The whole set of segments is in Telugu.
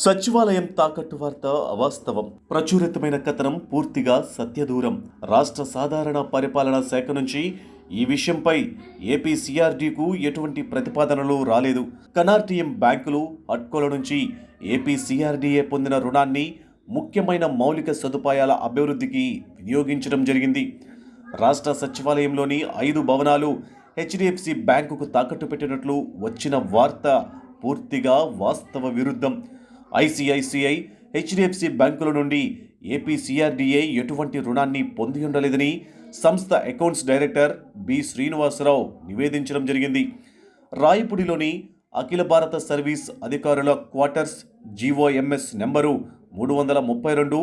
సచివాలయం తాకట్టు వార్త అవాస్తవం. ప్రచురితమైన కథనం పూర్తిగా సత్యదూరం. రాష్ట్ర సాధారణ పరిపాలనా శాఖ నుంచి ఈ విషయంపై ఏపీ సిఆర్డీకు ఎటువంటి ప్రతిపాదనలు రాలేదు. కనార్టీఎం బ్యాంకులు అట్కోల నుంచి ఏపీ సిఆర్డీఏ పొందిన రుణాన్ని ముఖ్యమైన మౌలిక సదుపాయాల అభివృద్ధికి వినియోగించడం జరిగింది. రాష్ట్ర సచివాలయంలోని ఐదు భవనాలు హెచ్డిఎఫ్సి బ్యాంకుకు తాకట్టు పెట్టినట్లు వచ్చిన వార్త పూర్తిగా వాస్తవ విరుద్ధం. ఐసిఐసిఐ హెచ్డిఎఫ్సి బ్యాంకుల నుండి ఏపీ సిఆర్డీఏ ఎటువంటి రుణాన్ని పొంది ఉండలేదని సంస్థ అకౌంట్స్ డైరెక్టర్ బి శ్రీనివాసరావు నివేదించడం జరిగింది. రాయపుడిలోని అఖిల భారత సర్వీస్ అధికారుల క్వార్టర్స్ జీఓఎంఎస్ నెంబరు మూడు వందల ముప్పై రెండు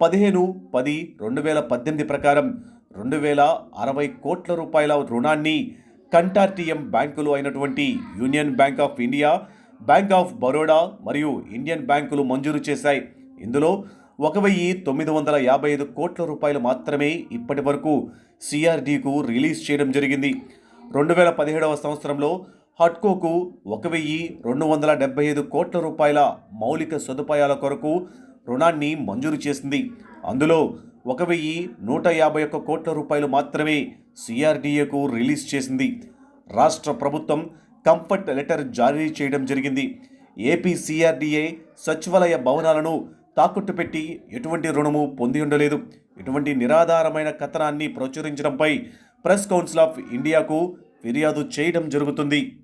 పదిహేను పది రెండు వేల పద్దెనిమిది ప్రకారం రెండు వేల అరవై కోట్ల రూపాయల రుణాన్ని కంటార్టియం బ్యాంకులు అయినటువంటి Union Bank of India Bank of Baroda మరియు ఇండియన్ బ్యాంకులు మంజూరు చేశాయి. ఇందులో ఒక వెయ్యి తొమ్మిది వందల యాభై ఐదు కోట్ల రూపాయలు మాత్రమే ఇప్పటి వరకు సిఆర్డీకు రిలీజ్ చేయడం జరిగింది. రెండు వేల పదిహేడవ సంవత్సరంలో హట్కోకు ఒక వెయ్యి రెండు వందల డెబ్బై ఐదు కోట్ల రూపాయల మౌలిక సదుపాయాల కొరకు రుణాన్ని మంజూరు చేసింది. అందులో ఒక వెయ్యి నూట యాభై ఒక్క కోట్ల రూపాయలు మాత్రమే సిఆర్డీఏకు రిలీజ్ చేసింది. రాష్ట్ర ప్రభుత్వం కంఫర్ట్ లెటర్ జారీ చేయడం జరిగింది. ఏపీ సిఆర్డీఏ సచివాలయ భవనాలను తాకట్టు పెట్టి ఎటువంటి రుణము పొంది ఉండలేదు. ఇటువంటి నిరాధారమైన కథనాన్ని ప్రచురించడంపై ప్రెస్ కౌన్సిల్ ఆఫ్ ఇండియాకు ఫిర్యాదు చేయడం జరుగుతుంది.